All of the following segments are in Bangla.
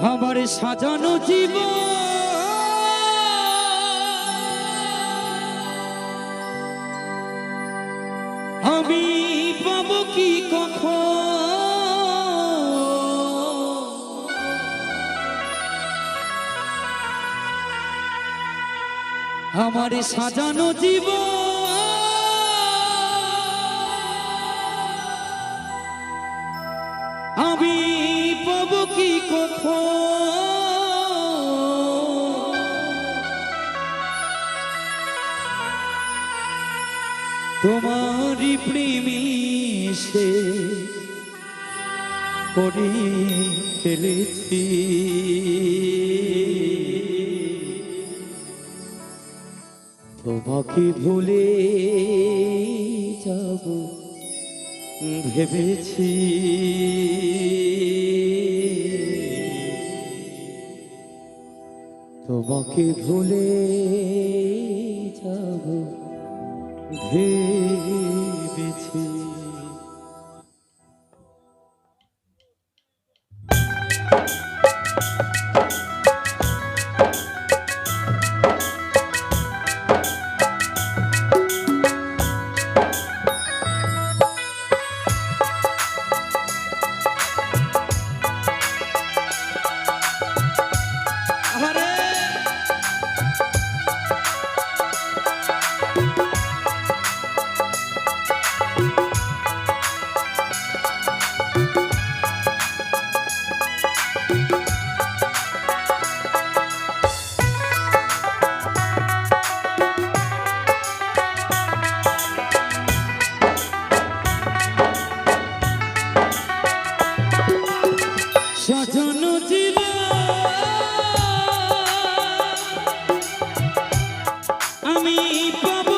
আমার সাজানো জীব আমি পাবো কি কখন? আমার সাজানো জীব তোমারই প্রেমী সে করে ফেলেছি। তোমাকে ভুলে যাব ভেবেছি। তোমাকে ভুলে যাব ভেবেছি। আরে আমি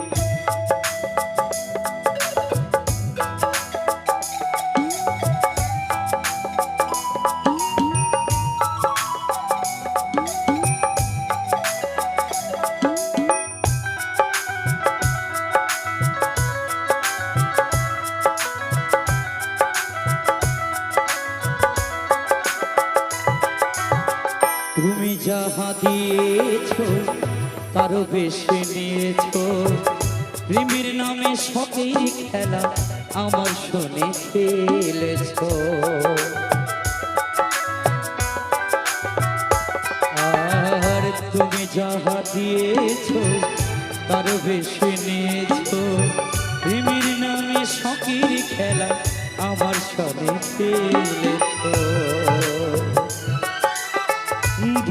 তুমি যাহা দিয়েছ, তারও বেশি নিয়েছ। প্রেমের নামে শখের খেলা আমার শোনে খেলেছ আর তুমি যাহা দিয়েছ, তারও বেশি নিয়েছ। প্রেমের নামে শখের খেলা আমার শোনে খেলেছ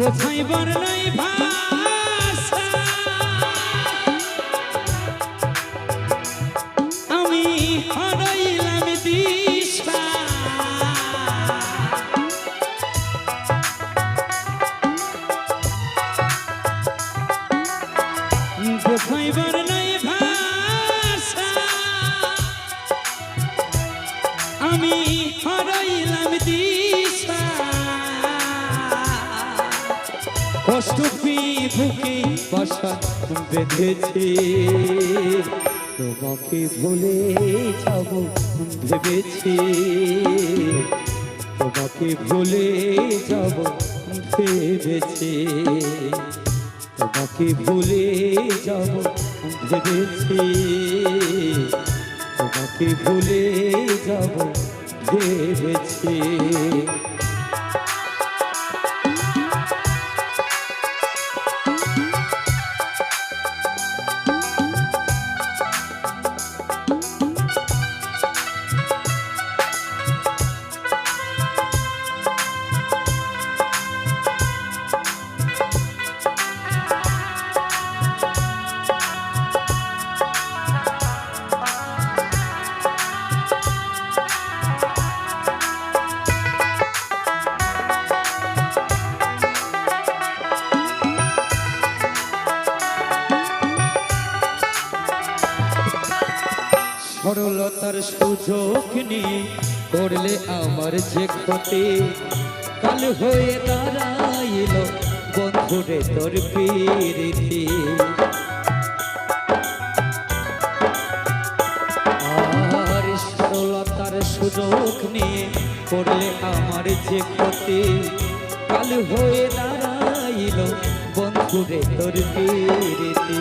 বোঝাইবার নাই ভাষা। আমি হারাইলাম দিশা। বোঝাইবার নাই ভাষা আমি বাসা বেঁধেছে। তোমাকে ভুলে যাব, ভেবেছি। তোমাকে ভুলে যাব, ভেবেছি। তোমাকে ভুলে যাব, ভেবেছি। তোমাকে ভুলে যাব, ভেবেছি। সরলতার সুযোগ নিয়ে করলে আমার যে ক্ষতি। কাল হয়ে দাঁড়াইল বন্ধুরে তোর প্রীতি। আর সরলতার সুযোগ নিয়ে করলে আমার যে ক্ষতি। কাল হয়ে দাঁড়াইল বন্ধুরে তোর প্রীতি।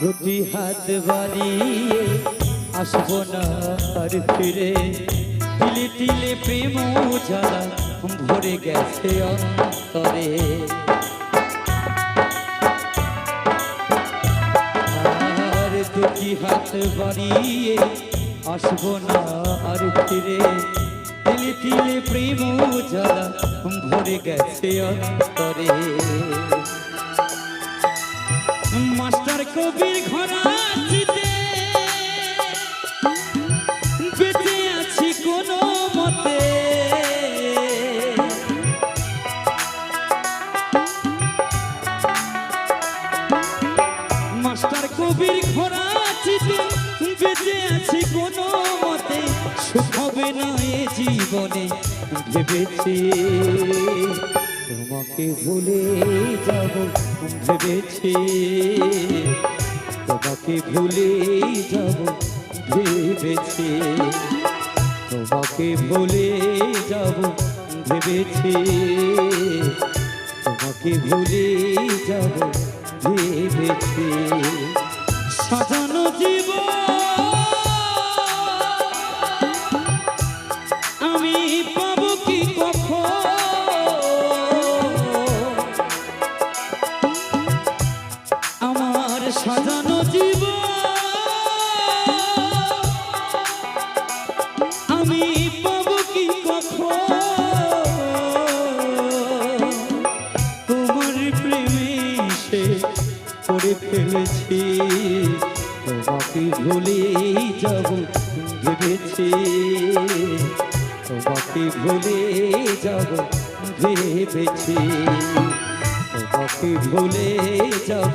দুটি হাত বাড়িয়ে আসব না আর ফিরে। তিলে তিলে প্রেম জ্বালা ভরে গেছে অন্তরে। আর দুটি হাত বাড়িয়ে আসব না আর ফিরে। তিলে তিলে প্রেম জ্বালা ভরে গেছে অন্তরে। কবির ঘরাচিতে হবে না এ জীবনে ভেবেছি তোমাকে ভুলে যাব ভেবেছি তোমাকে ভুলে যাব ভেবেছি তোমাকে ভুলে যাব ভেবেছি তোমাকে ভুলে যাব ভেবেছি সাজানো জীবন সাজানো জীবন। আমি পাবো কি কখন? তোমার প্রেমে সে করে ফেলেছি। তোমাকে ভুলে যাব